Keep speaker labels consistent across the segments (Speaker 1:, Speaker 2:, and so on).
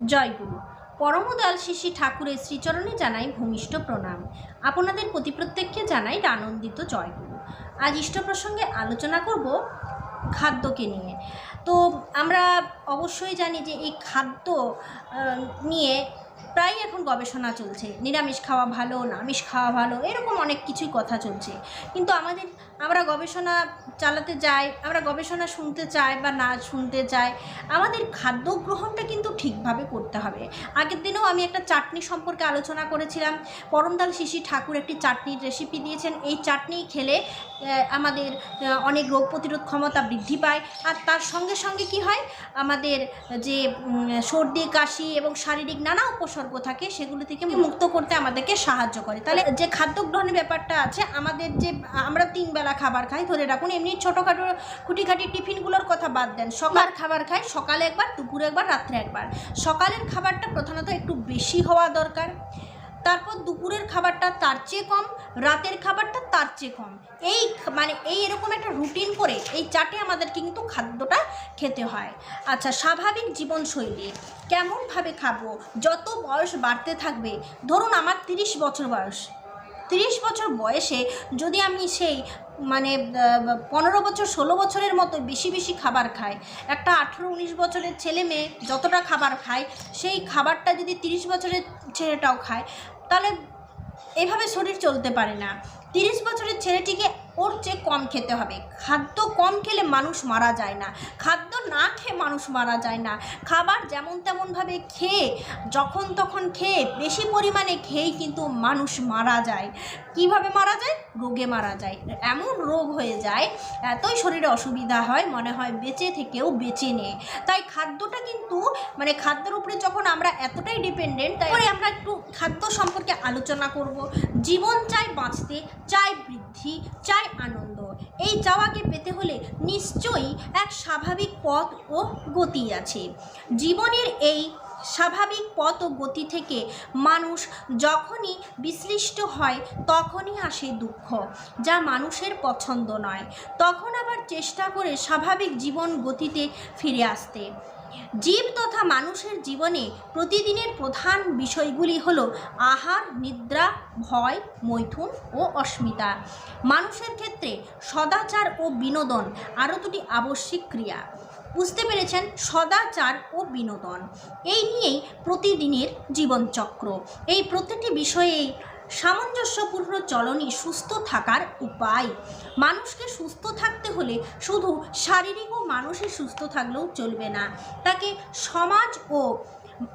Speaker 1: জয়গুরু। পরমদয়াল শিশি ঠাকুরের শ্রীচরণে জানাই ভূমিষ্ঠ প্রণাম। আপনাদের প্রতি প্রত্যেককে জানাই আনন্দিত জয়গুরু। আজ ইষ্ট প্রসঙ্গে আলোচনা করব খাদ্যকে নিয়ে। তো আমরা অবশ্যই জানি যে এই খাদ্য নিয়ে প্রায় এখন গবেষণা চলছে। নিরামিষ খাওয়া ভালো না আমিষ খাওয়া ভালো, এরকম অনেক কিছুই কথা চলছে। কিন্তু আমাদের, আমরা গবেষণা চালাতে যাই আমরা গবেষণা শুনতে চাই বা না শুনতে চাই, আমাদের খাদ্য গ্রহণটা কিন্তু ঠিকভাবে করতে হবে। আগের দিনেও আমি একটা চাটনি সম্পর্কে আলোচনা করেছিলাম। পরমদাল শিশি ঠাকুর একটি চাটনির রেসিপি দিয়েছেন। এই চাটনি খেলে আমাদের অনেক রোগ প্রতিরোধ ক্ষমতা বৃদ্ধি পায়। আর তার সঙ্গে সঙ্গে কি হয়? আমাদের যে সর্দি, কাশি এবং শারীরিক নানা উপসর্গ থাকে, সেগুলো থেকে মুক্ত করতে আমাদেরকে সাহায্য করে। তাহলে যে খাদ্য গ্রহণের ব্যাপারটা আছে, আমাদের যে, আমরা তিন বেলা খাবার খাই, ধরে রাখুন, এমনি ছোটোখাটো খুঁটিখাটি টিফিনগুলোর কথা বাদ দেন। সকাল খাবার খাই, সকালে একবার, দুপুরে একবার, রাত্রে একবার। সকালের খাবারটা প্রধানত একটু বেশি হওয়া দরকার। তারপর দুপুরের খাবারটা তার চেয়ে কম, রাতের খাবারটা তার চেয়ে কম। এই মানে এই এরকম একটা রুটিন করে এই চাটে আমাদেরকে কিন্তু খাদ্যটা খেতে হয়। আচ্ছা স্বাভাবিক জীবনশৈলী, কেমনভাবে খাব, যত বয়স বাড়তে থাকবে, ধরুন আমার তিরিশ বছর বয়স। তিরিশ বছর বয়সে যদি আমি সেই মানে পনেরো বছর, ষোলো বছরের মতো বেশি বেশি খাবার খায়। একটা আঠেরো, উনিশ বছরের ছেলে মেয়ে যতটা খাবার খায়, সেই খাবারটা যদি তিরিশ বছরের ছেলেটাও খায়, তাহলে এভাবে শরীর চলতে পারে না। তিরিশ বছরের ছেলেটিকে ওর চেয়ে কম খেতে হবে। খাদ্য কম খেলে মানুষ মারা যায় না। খাদ্য না খেয়ে মানুষ মারা যায় না। খাবার যেমন তেমনভাবে খেয়ে, যখন তখন খেয়ে, বেশি পরিমাণে খেয়েই কিন্তু মানুষ মারা যায়। কীভাবে মারা যায়? রোগে মারা যায়। এমন রোগ হয়ে যায়, এতই শরীরে অসুবিধা হয়, মনে হয় বেঁচে থেকেও বেঁচে নেই। তাই খাদ্যটা কিন্তু মানে খাদ্যের উপরে যখন আমরা এতটাই ডিপেন্ডেন্ট তাই আমরা একটু খাদ্য সম্পর্কে আলোচনা করব। জীবন চাই বাঁচতে, চাই বৃদ্ধি, চাই আনন্দ। এই চাওয়াকে পেতে হলে নিশ্চয়ই এক স্বাভাবিক পথ ও গতি আছে। জীবনের এই স্বাভাবিক পথ ও গতি থেকে মানুষ যখনই বিশ্লিষ্ট হয়, তখনই আসে দুঃখ, যা মানুষের পছন্দ নয়। তখন আবার চেষ্টা করে স্বাভাবিক জীবন গতিতে ফিরে আসতে। জীব তথা মানুষের জীবনে প্রতিদিনের প্রধান বিষয়গুলি হলো আহার, নিদ্রা, ভয়, মৈথুন ও অস্মিতা। মানুষের ক্ষেত্রে সদাচার ও বিনোদন আরও দুটি আবশ্যিক ক্রিয়া। বুঝতে পেরেছেন? সদাচার ও বিনোদন। এই নিয়েই প্রতিদিনের জীবনচক্র। এই প্রতিটি বিষয়েই সামঞ্জস্যপূর্ণ চলনই সুস্থ থাকার উপায়। মানুষকে সুস্থ থাকতে হলে শুধু শারীরিক ও মানসিক সুস্থ থাকলেও চলবে না। তাকে সমাজ ও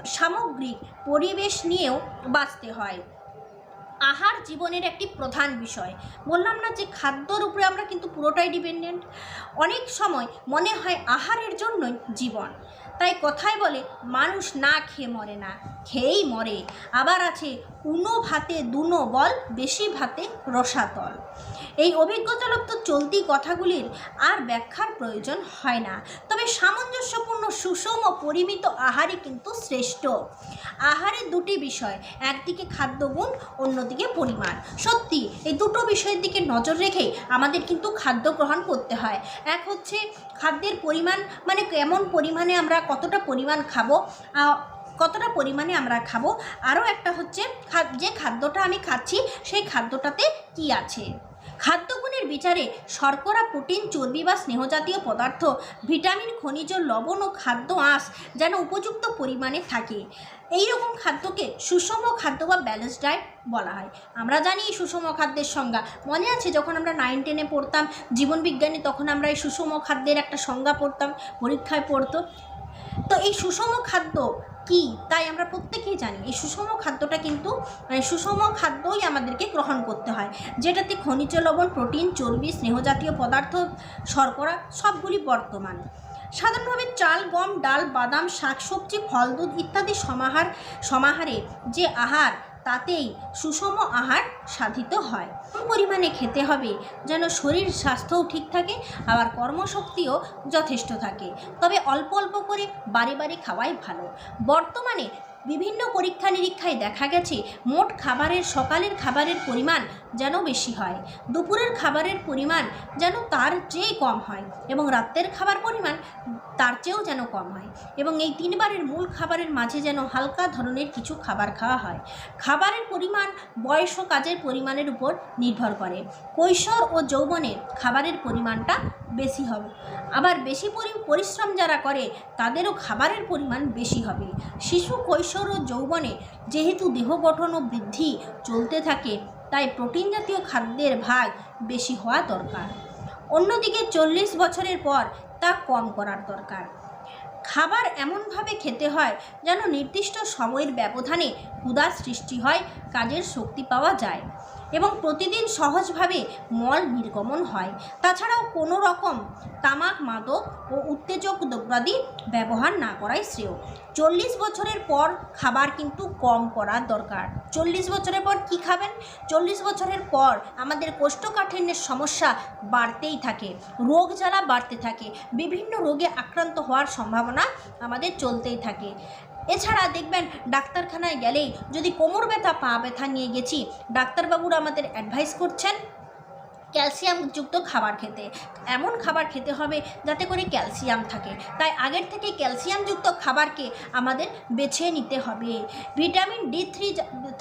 Speaker 1: সামগ্রিক পরিবেশ নিয়েও বাঁচতে হয়। আহার জীবনের একটি প্রধান বিষয়। বললাম না যে খাদ্যর উপরে আমরা কিন্তু পুরোটাই ডিপেন্ডেন্ট অনেক সময় মনে হয় আহারের জন্যই জীবন। তাই কথায় বলে, মানুষ না খেয়ে মরে না, খেয়েই মরে। আবার আছে উনো ভাতে দুনো বল, বেশি ভাতে রসাতল এই অভিজ্ঞতালব্ধ চলতি কথাগুলির আর ব্যাখ্যার প্রয়োজন হয় না। তবে সামঞ্জস্যপূর্ণ, সুষম ও পরিমিত আহারই কিন্তু শ্রেষ্ঠ। আহারের দুটি বিষয়, একদিকে খাদ্যগুণ, অন্যদিকে পরিমাণ। সত্যি, এই দুটো বিষয়ের দিকে নজর রেখেই আমাদের কিন্তু খাদ্য গ্রহণ করতে হয়। এক হচ্ছে, খাদ্যের পরিমাণ মানে কেমন পরিমাণে আমরা কতটা পরিমাণ খাব কতটা পরিমাণে আমরা খাব? আরও একটা হচ্ছে যে খাদ্যটা আমি খাচ্ছি, সেই খাদ্যটাতে কি আছে? খাদ্যগুণের বিচারে শর্করা, প্রোটিন, চর্বি বা স্নেহজাতীয় পদার্থ, ভিটামিন, খনিজ, লবণ ও খাদ্য আঁশ যেন উপযুক্ত পরিমাণে থাকে। এই রকম খাদ্যকে সুষম খাদ্য বা ব্যালেন্স ডায়েট বলা হয়। আমরা জানি এই সুষম খাদ্যের সংজ্ঞা। মনে আছে যখন আমরা নাইন টেনে পড়তাম, জীবনবিজ্ঞানী তখন আমরা এই সুষম খাদ্যের একটা সংজ্ঞা পড়তাম, পরীক্ষায় পড়তো। তো এই সুষম খাদ্য কি? তাই আমরা প্রত্যেকেই জানি এই সুষম খাদ্যটা কিন্তু মানে সুষম খাদ্যই আমাদেরকে গ্রহণ করতে হয়। যেটাতে খনিজ লবণ, প্রোটিন, চর্বি, স্নেহজাতীয় পদার্থ, শর্করা সবগুলি বর্তমান। সাধারণভাবে চাল, গম, ডাল, বাদাম, শাকসবজি ফল দুধ ইত্যাদি সমাহার, সমাহারে যে আহার তাতেই সুষম আহার সাধিত হয়। কম পরিমাণে খেতে হবে যেন শরীর স্বাস্থ্যও ঠিক থাকে, আবার কর্মশক্তিও যথেষ্ট থাকে। তবে অল্প অল্প করে বারে বারে খাওয়াই ভালো। বর্তমানে বিভিন্ন পরীক্ষা নিরীক্ষায় দেখা গেছে, মোট খাবারের সকালের খাবারের পরিমাণ যেন বেশি হয়। দুপুরের খাবারের পরিমাণ যেন তার চেয়ে কম হয় এবং রাত্রের খাবার পরিমাণ তার চেয়েও যেন কম হয় এবং এই তিনবারের মূল খাবারের মাঝে যেন হালকা ধরনের কিছু খাবার খাওয়া হয়। খাবারের পরিমাণ বয়স ও কাজের পরিমাণের উপর নির্ভর করে। কৈশোর ও যৌবনে খাবারের পরিমাণটা বেশি হবে। আবার বেশি পরি, পরিশ্রম যারা করে, তাদেরও খাবারের পরিমাণ বেশি হবে। শিশু কৈশোর ও যৌবনে যেহেতু দেহ গঠন ও বৃদ্ধি চলতে থাকে, তাই প্রোটিন জাতীয় খাদ্যের ভাগ বেশি হওয়া দরকার। অন্যদিকে চল্লিশ বছরের পর তা কম করার দরকার। খাবার এমনভাবে খেতে হয় যেন নির্দিষ্ট সময়ের ব্যবধানে ক্ষুধার সৃষ্টি হয়, কাজের শক্তি পাওয়া যায়। এবং প্রতিদিন সহজভাবে মল নির্গমন হয়। তাছাড়াও কোনো রকম তামাক, মাদক ও উত্তেজক দ্রব্যাদি ব্যবহার না করাই শ্রেয়। চল্লিশ বছরের পর খাবার কিন্তু কম করার দরকার। চল্লিশ বছরের পর কি খাবেন? চল্লিশ বছরের পর আমাদের কোষ্ঠকাঠিন্যের সমস্যা বাড়তেই থাকে, রোগ জ্বালা বাড়তে থাকে, বিভিন্ন রোগে আক্রান্ত হওয়ার সম্ভাবনা আমাদের চলতেই থাকে। এছাড়া দেখবেন ডাক্তারখানায় গেলেই যদি কোমর ব্যথা, পা ব্যথা নিয়ে গেছি, ডাক্তারবাবুরা আমাদের অ্যাডভাইস করছেন? ক্যালসিয়ামযুক্ত খাবার খেতে। এমন খাবার খেতে হবে যাতে করে ক্যালসিয়াম থাকে। তাই আগের থেকে ক্যালসিয়ামযুক্ত খাবারকে আমাদের বেছে নিতে হবে। ভিটামিন ডি থ্রি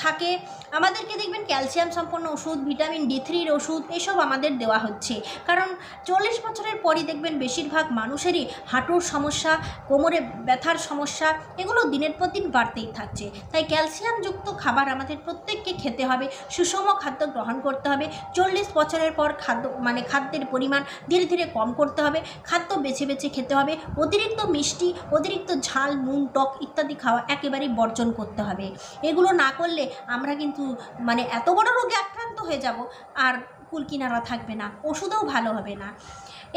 Speaker 1: থাকে। আমাদেরকে দেখবেন ক্যালসিয়াম সম্পন্ন ওষুধ, ভিটামিন ডি থ্রির ওষুধ, এসব আমাদের দেওয়া হচ্ছে। কারণ চল্লিশ বছরের পরই দেখবেন বেশিরভাগ মানুষেরই হাঁটুর সমস্যা, কোমরে ব্যথার সমস্যা, এগুলো দিনের পর দিন বাড়তেই থাকছে। তাই ক্যালসিয়ামযুক্ত খাবার আমাদের প্রত্যেককে খেতে হবে, সুষম খাদ্য গ্রহণ করতে হবে। চল্লিশ বছরের পর খাদ্য মানে খাদ্যের পরিমাণ ধীরে ধীরে কম করতে হবে, খাদ্য বেছে বেছে খেতে হবে, অতিরিক্ত মিষ্টি, অতিরিক্ত ঝাল, নুন, টক ইত্যাদি খাওয়া একেবারেই বর্জন করতে হবে। এগুলো না করলে আমরা কিন্তু মানে এত বড় রোগে আক্রান্ত হয়ে যাব, আর কুলকিনারা থাকবে না, ওষুধও ভালো হবে না।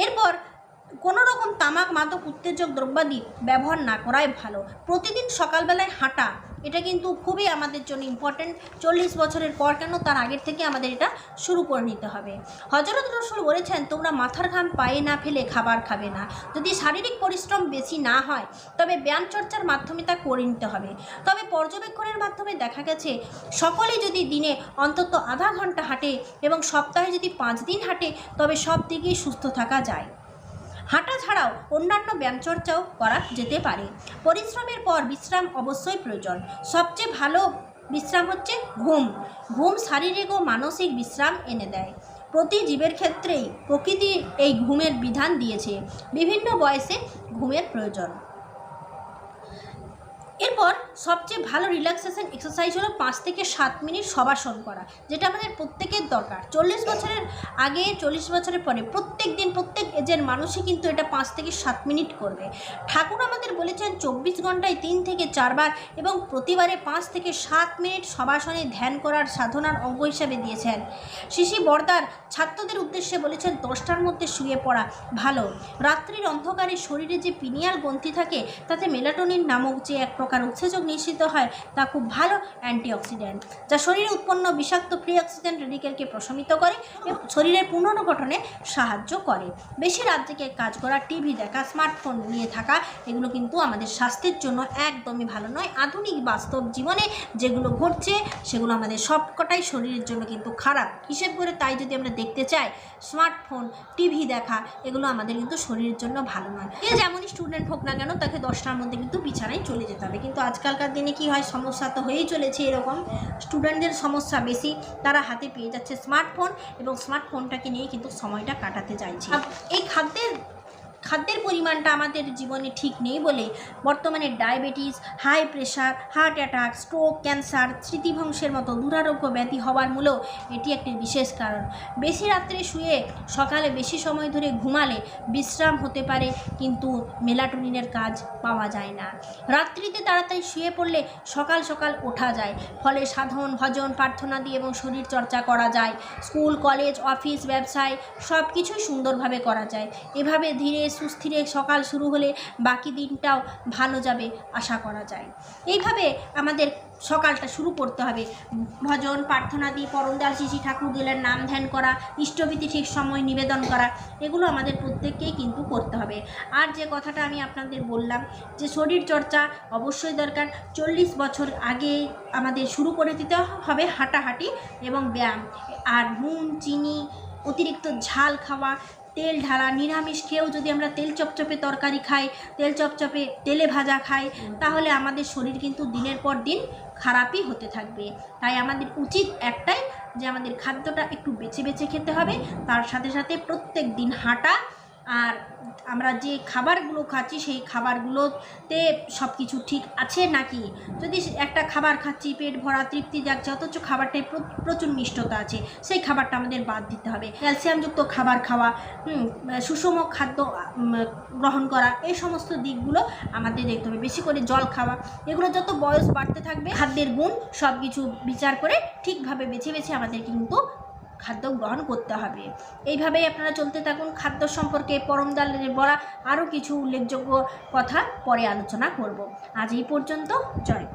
Speaker 1: এরপর কোনো রকম তামাক, মাদক, উত্তেজক, দ্রব্যাদি ব্যবহার না করাই ভালো। প্রতিদিন সকালবেলায় হাঁটা, এটা কিন্তু খুবই আমাদের জন্য ইম্পর্ট্যান্ট চল্লিশ বছরের পর কেন তার আগের থেকে আমাদের এটা শুরু করে নিতে হবে। হজরত রসুল বলেছেন, তোমরা মাথার ঘাম পায়ে না ফেলে খাবার খাবে না। যদি শারীরিক পরিশ্রম বেশি না হয়, তবে ব্যায়াম চর্চার মাধ্যমে তা করে নিতে হবে। তবে পর্যবেক্ষণের মাধ্যমে দেখা গেছে, সকলেই যদি দিনে অন্তত আধা ঘণ্টা হাঁটে এবং সপ্তাহে যদি পাঁচ দিন হাঁটে, তবে সব দিকেই সুস্থ থাকা যায়। হাঁটা ছাড়াও অন্যান্য ব্যায়ামচর্চাও করা যেতে পারে। পরিশ্রমের পর বিশ্রাম অবশ্যই প্রয়োজন। সবচেয়ে ভালো বিশ্রাম হচ্ছে ঘুম। ঘুম শারীরিক ও মানসিক বিশ্রাম এনে দেয়। প্রতি জীবের ক্ষেত্রেই প্রকৃতি এই ঘুমের বিধান দিয়েছে। বিভিন্ন বয়সে ঘুমের প্রয়োজন। এরপর সবচেয়ে ভালো রিল্যাক্সেশন এক্সারসাইজ হলো পাঁচ থেকে সাত মিনিট সবাসন করা, যেটা আমাদের প্রত্যেকের দরকার। চল্লিশ বছরের আগে, চল্লিশ বছরের পরে প্রত্যেক দিন প্রত্যেক এজের মানুষই কিন্তু এটা পাঁচ থেকে সাত মিনিট করবে। ঠাকুর আমাদের বলেছেন চব্বিশ ঘন্টায় তিন থেকে চারবার এবং প্রতিবারে পাঁচ থেকে সাত মিনিট সবাসনে ধ্যান করার সাধনার অঙ্গ হিসাবে দিয়েছেন। শিশি বর্দার ছাত্রদের উদ্দেশ্যে বলেছেন, দশটার মধ্যে শুয়ে পড়া ভালো। রাত্রির অন্ধকারে শরীরে যে পিনিয়াল গ্রন্থি থাকে, তাতে মেলাটোনিন নামক যে এক প্রকার উৎসেচক নিঃসৃত হয়, তা খুব ভালো অ্যান্টিঅক্সিডেন্ট, যা শরীরে উৎপন্ন বিষাক্ত ফ্রি অক্সিজেন রেডিকেলকে প্রশমিত করে এবং শরীরের পুনর্গঠনে সাহায্য করে। বেশি রাত থেকে কাজ করা টিভি দেখা স্মার্টফোন নিয়ে থাকা, এগুলো কিন্তু আমাদের স্বাস্থ্যের জন্য একদমই ভালো নয়। আধুনিক বাস্তব জীবনে যেগুলো ঘটছে, সেগুলো আমাদের সবকটাই শরীরের জন্য কিন্তু খারাপ। হিসেব করে তাই যদি আমরা দেখতে চাই স্মার্টফোন টিভি দেখা, এগুলো আমাদের কিন্তু শরীরের জন্য ভালো নয়। এ যেমনই স্টুডেন্ট হোক না কেন, তাকে দশটার মধ্যে কিন্তু বিছানায় চলে যেতে কিন্তু আজকালকার দিনে কি হয়? সমস্যা তো হয়েই চলেছে এরকম। স্টুডেন্টদের সমস্যা বেশি। তারা হাতে পেয়ে যাচ্ছে স্মার্টফোন এবং স্মার্টফোনটাকে নিয়ে কিন্তু সময়টা কাটাতে চাইছে। এই খাদ্যের খাদ্যের পরিমাণটা আমাদের জীবনে ঠিক নেই বলে বর্তমানে diabetes, high pressure, heart attack, stroke, cancer, স্মৃতিভ্রংশের মতো দুরারোগ্য ব্যাধি হওয়ার মূলেও এটি একটি বিশেষ কারণ। বেশি রাত্রে শুয়ে সকালে বেশি সময় ধরে ঘুমালে বিশ্রাম হতে পারে, কিন্তু মেলাটোনিনের কাজ পাওয়া যায় না। রাত্রিতে তাড়াতাড়ি শুয়ে পড়লে সকাল সকাল ওঠা যায়, ফলে সাধন, ভজন, প্রার্থনা দিয়ে এবং শরীর চর্চা করা যায়। স্কুল, কলেজ, অফিস, ব্যবসায় সব কিছুই সুন্দরভাবে করা যায়। এভাবে ধীরে সুস্থিরে সকাল শুরু হলে বাকি দিনটাও ভালো যাবে আশা করা যায়। এইভাবে আমাদের সকালটা শুরু করতে হবে। ভজন প্রার্থনাদি পরমদাস শিশি ঠাকুরদের নাম ধ্যান করা, ইষ্টভীতি ঠিক সময় নিবেদন করা, এগুলো আমাদের প্রত্যেককেই কিন্তু করতে হবে। আর যে কথাটা আমি আপনাদের বললাম, যে শরীর চর্চা অবশ্যই দরকার। চল্লিশ বছর আগে আমাদের শুরু করে দিতে হবে হাঁটাহাঁটি এবং ব্যায়াম। আর নুন, চিনি, অতিরিক্ত ঝাল খাওয়া তেল ঢালা, নিরামিষ খেয়েও যদি আমরা তেল চপচপে তরকারি খাই, তেল চপচপে তেলে ভাজা খাই, তাহলে আমাদের শরীর কিন্তু দিনের পর দিন খারাপই হতে থাকবে। তাই আমাদের উচিত একটাই যে আমাদের খাদ্যটা একটু বেছে বেছে খেতে হবে, তার সাথে সাথে প্রত্যেক দিন হাঁটা আর আমরা যে খাবারগুলো খাচ্ছি, সেই খাবারগুলোতে সব কিছু ঠিক আছে নাকি? যদি একটা খাবার খাচ্ছি, পেট ভরা, তৃপ্তি যাচ্ছে অথচ খাবারটায় প্র- প্রচুর মিষ্টতা আছে, সেই খাবারটা আমাদের বাদ দিতে হবে। ক্যালসিয়ামযুক্ত খাবার খাওয়া সুষম খাদ্য গ্রহণ করা, এই সমস্ত দিকগুলো আমাদের দেখতে হবে। বেশি করে জল খাওয়া, এগুলো যত বয়স বাড়তে থাকবে, খাদ্যের গুণ সব কিছু বিচার করে ঠিকভাবে বেছে বেছে আমাদের কিন্তু খাদ্য গ্রহণ করতে হবে। এইভাবেই আপনারা চলতে থাকুন। খাদ্য সম্পর্কে পরম দালের বলা আরও কিছু উল্লেখযোগ্য কথা পরে আলোচনা করব। আজ এই পর্যন্ত। জয়।